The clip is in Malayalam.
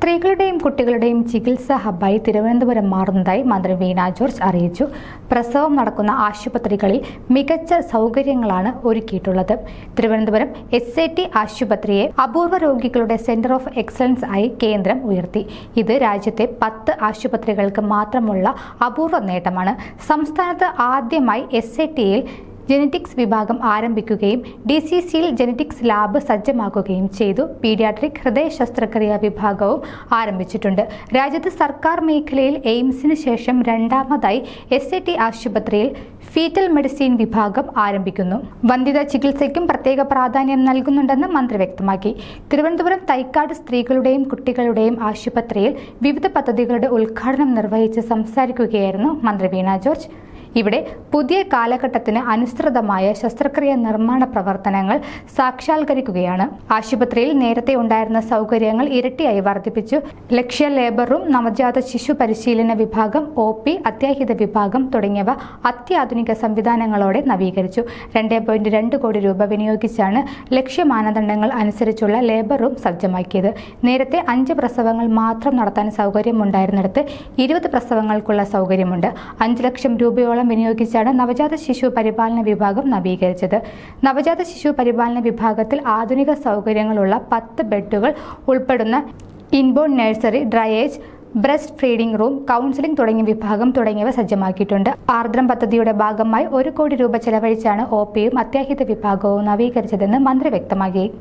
സ്ത്രീകളുടെയും കുട്ടികളുടെയും ചികിത്സാ ഹബ്ബായി തിരുവനന്തപുരം മാറുന്നതായി മന്ത്രി വീണ ജോർജ് അറിയിച്ചു. പ്രസവം നടക്കുന്ന ആശുപത്രികളിൽ മികച്ച സൗകര്യങ്ങളാണ് ഒരുക്കിയിട്ടുള്ളത്. തിരുവനന്തപുരം എസ് ടി ആശുപത്രിയെ അപൂർവ രോഗികളുടെ സെന്റർ ഓഫ് എക്സലൻസ് ആയി കേന്ദ്രം ഉയർത്തി. ഇത് രാജ്യത്തെ പത്ത് ആശുപത്രികൾക്ക് മാത്രമുള്ള അപൂർവ നേട്ടമാണ്. സംസ്ഥാനത്ത് ആദ്യമായി എസ് ടിയിൽ ജെനറ്റിക്സ് വിഭാഗം ആരംഭിക്കുകയും ഡി സി സിയിൽ ജെനറ്റിക്സ് ലാബ് സജ്ജമാക്കുകയും ചെയ്തു. പീഡിയാട്രിക് ഹൃദയ ശസ്ത്രക്രിയ വിഭാഗവും ആരംഭിച്ചിട്ടുണ്ട്. രാജ്യത്ത് സർക്കാർ മേഖലയിൽ എയിംസിന് ശേഷം രണ്ടാമതായി എസ് ടി ആശുപത്രിയിൽ ഫീറ്റൽ മെഡിസിൻ വിഭാഗം ആരംഭിക്കുന്നു. വന്ധ്യത ചികിത്സയ്ക്കും പ്രത്യേക പ്രാധാന്യം നൽകുന്നുണ്ടെന്ന് മന്ത്രി വ്യക്തമാക്കി. തിരുവനന്തപുരം തൈക്കാട് സ്ത്രീകളുടെയും കുട്ടികളുടെയും ആശുപത്രിയിൽ വിവിധ പദ്ധതികളുടെ ഉദ്ഘാടനം നിർവഹിച്ച് സംസാരിക്കുകയായിരുന്നു മന്ത്രി വീണ ജോർജ്. ഇവിടെ പുതിയ കാലഘട്ടത്തിന് അനുസൃതമായ ശസ്ത്രക്രിയ നിർമ്മാണ പ്രവർത്തനങ്ങൾ സാക്ഷാത്കരിക്കുകയാണ്. ആശുപത്രിയിൽ നേരത്തെ ഉണ്ടായിരുന്ന സൗകര്യങ്ങൾ ഇരട്ടിയായി വർദ്ധിപ്പിച്ചു. ലക്ഷ്യ ലേബർ റൂം നവജാത ശിശു പരിശീലന വിഭാഗം ഒ പി അത്യാഹിത വിഭാഗം തുടങ്ങിയവ അത്യാധുനിക സംവിധാനങ്ങളോടെ നവീകരിച്ചു. രണ്ട് പോയിന്റ് രണ്ട് കോടി രൂപ വിനിയോഗിച്ചാണ് ലക്ഷ്യ മാനദണ്ഡങ്ങൾ അനുസരിച്ചുള്ള ലേബർ റൂം സജ്ജമാക്കിയത്. നേരത്തെ അഞ്ച് പ്രസവങ്ങൾ മാത്രം നടത്താൻ സൗകര്യമുണ്ടായിരുന്നിടത്ത് ഇരുപത് പ്രസവങ്ങൾക്കുള്ള സൗകര്യമുണ്ട്. അഞ്ച് ലക്ഷം രൂപയോളം വിനിയോഗിച്ചാണ് നവജാത ശിശു പരിപാലന വിഭാഗം നവീകരിച്ചത്. നവജാത ശിശു പരിപാലന വിഭാഗത്തിൽ ആധുനിക സൗകര്യങ്ങളുള്ള പത്ത് ബെഡുകൾ ഉൾപ്പെടുന്ന inborn nursery triage breast feeding room counselling തുടങ്ങിയ വിഭാഗം തുടങ്ങിയവ സജ്ജമാക്കിയിട്ടുണ്ട്. ആർദ്രം പദ്ധതിയുടെ ഭാഗമായി ഒരു കോടി രൂപ ചെലവഴിച്ചാണ് ഒ പിയും അത്യാഹിത വിഭാഗവും നവീകരിച്ചതെന്ന് മന്ത്രി വ്യക്തമാക്കി.